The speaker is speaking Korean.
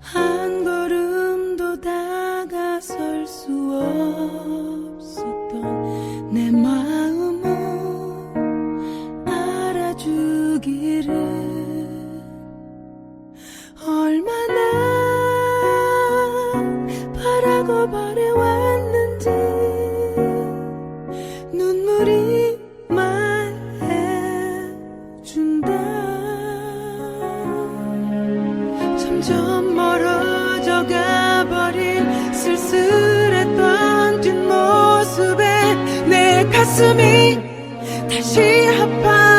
한 걸음도 다가설 수 없었던 내 마음을 알아주기를 바라고 바래왔는지 눈물이 말해준다. 점점 멀어져 가버린 쓸쓸했던 뒷모습에 내 가슴이 다시 아파